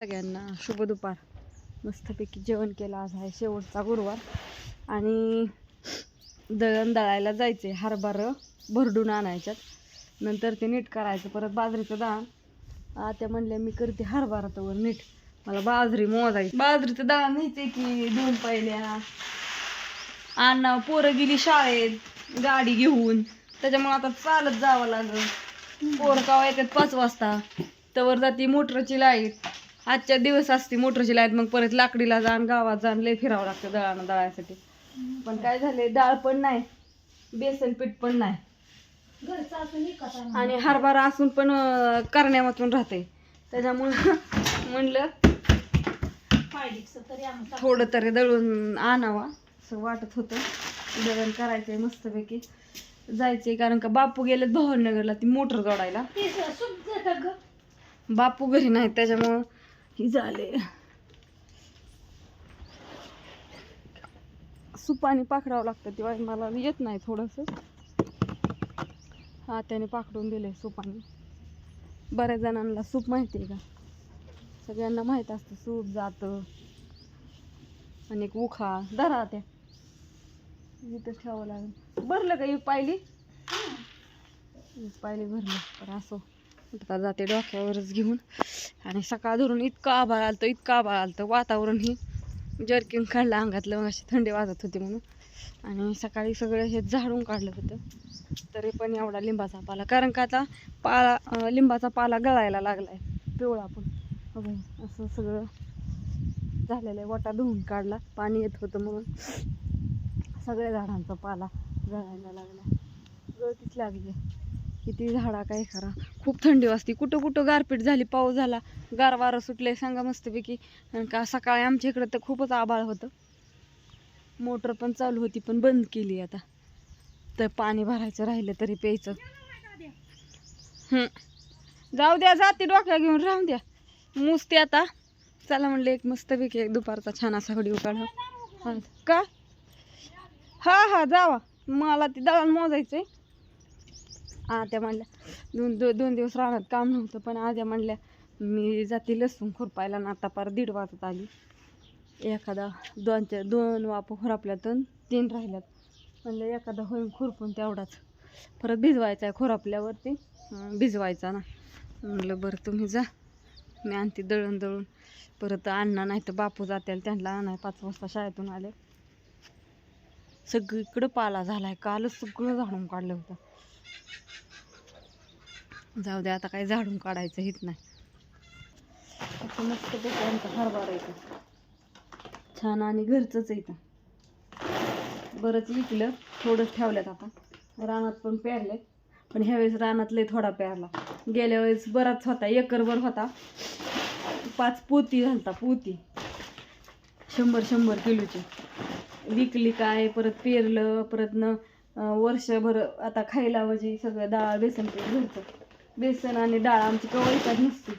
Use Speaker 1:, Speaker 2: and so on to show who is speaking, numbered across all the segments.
Speaker 1: सगळ्यांना शुभ दुपार. मस्तपैकी जेवण केलं आज आहे शेवटचा गुरुवार. आणि दळण दळायला जायचे हरभर भरडून आणायच्यात. नंतर ते नीट करायचं परत बाजरीचं दळण आता म्हणल्या मी करते हरभरा तवर नीट. मला बाजरी मोजायची. बाजरीचं दळण न्यायचे की दोन पहिल्या अण्णा पोरं गेली शाळेत गाडी घेऊन. त्याच्यामुळे आता चालत जावं लागलं. पोरं कावा येतात पाच वाजता. तवर जाते मोटरची लाइट. आजच्या दिवस असते मोटरची लाइट मग परत लाकडीला जाण गावात जाण लय फिरावं लागतं दळानं दळायसाठी. पण काय झाले डाळ पण नाही बेसन पीठ पण नाही. आणि हरभरा असून पण अं, करण्यावाचून राहते. त्याच्यामुळं म्हणलं थोडं तरी दळून आणावा असं वाटत होतं. दळण करायचंय मस्तपैकी. जायचंय कारण का बापू गेलेत भावनगरला ती मोटर जोडायला. बापू घरी नाहीत त्याच्यामुळं की झाले. सुपाने पाखडावं लागतं तेव्हा मला येत नाही थोडंसं. हा त्याने पाखडून दिले सुपाने बऱ्याच जणांना सूप माहिती आहे का? सगळ्यांना माहीत असतं सूप जातं आणि एक उखा. धरा त्या. इथं ठेवावं लागेल. भरलं का ही पायली? ही पायली भरलं. तर असो. आता जाते डोक्यावरच घेऊन. आणि सकाळ धरून इतकं आभाळ आलतं इतकं आभाळ आलतं. वातावरण ही जर्किन काढलं अंगातलं मग अशी थंडी वाजत होती म्हणून. आणि सकाळी सगळं हे झाडून काढलं होतं. तरी पण एवढा लिंबाचा पाला. कारण का आता पाला लिंबाचा पाला गळायला लागला आहे पिवळा पण. बघा, असं सगळं झालेलं आहे. वाटा धुवून काढला. पाणी येत होतं म्हणून. सगळ्या झाडांचा पाला गळायला लागला गळतीच लागली किती झाडा काय करा खूप थंडी वाजते. कुठं कुठं गारपीट झाली पाऊस झाला गार वारं सुटले सांगा मस्तपैकी. का सकाळी आमच्या इकडं तर खूपच आभाळ होतं. मोटर पण चालू होती पण बंद केली आता. तर पाणी भरायचं राहिलं तरी प्यायचं. जाऊ द्या जाते डोक्या घेऊन राहून द्या. मुसते आता. चला म्हणलं एक मस्तपैकी एक दुपारचा छान असा व्हिडिओ काढा. हां का? हा हा जावा. मला ते दळण मोजायचं आहे त्या म्हणल्या दोन दो दोन दिवस राहण्यात काम नव्हतं पण आज म्हणल्या मी जाते लसूण खुरपायला ना आता पार दीड वाजत आली. एखादा दोनच्या दोन वाप खुरापल्यातून तीन राहिल्यात. म्हणलं एखादा होईन खुरपून तेवढाच. परत भिजवायचा आहे खुरापल्यावरती. भिजवायचा ना. म्हणलं बरं तुम्ही जा. मी आणते दळण दळून. परत अण्णा नाही तर बापू जात्याला त्यांना आणाय पाच वाजता शाळेतून आले. सगळीकडं पाला झाला आहे कालच सगळं झाडून काढलं होतं. जाऊ दे आता काही झाडून काढायचं हेच नाही. असं मस्त आमचा हरभरा येतं छान आणि घरचंच येतं बरंच विकलं थोडंच ठेवल्यात आता. रानात पण पेरले पण ह्यावेळेस रानात लय थोडा पेरला. गेल्या वेळेस बराच होता एकरभर होता. पाच पोती घालता पोती. शंभर शंभर किलोची. विकली काय परत पेरलं परत न वर्षभर आता खायला म्हणजे सगळं डाळ बेसन पीठ घरचं. बेसन आणि डाळ आमची कवळीतात नसते.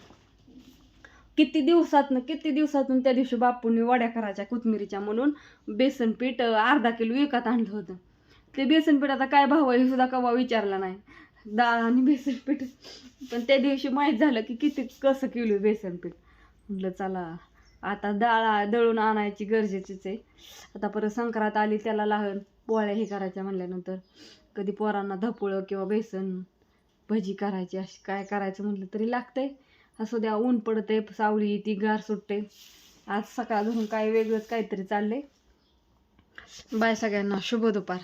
Speaker 1: किती दिवसातनं किती दिवसातून त्या दिवशी बापूंनी वड्या करायच्या कोथमिरीच्या म्हणून. बेसन पीठ अर्धा किलो विकत आणलं होतं. ते बेसन पीठ आता काय भाव आहे हे सुद्धा कवा विचारला नाही. डाळ आणि बेसन पीठ. पण त्या दिवशी माहीत झालं की किती कसं किलो बेसन पीठ. म्हटलं चला आता डाळ दळून आणायची गरजेचीच आहे. आता परत संक्रांत आली त्याला लहान पोळ्या हे करायच्या म्हणल्यानंतर. कधी पोरांना धपुळं किंवा बेसन भजी करायची अशी काय करायचं म्हटलं तरी लागतंय. असं द्या ऊन पडतंय सावली ती गार सुटते. आज सकाळ धरून काय वेगळंच काहीतरी चाललंय. बाय सगळ्यांना शुभ दुपार.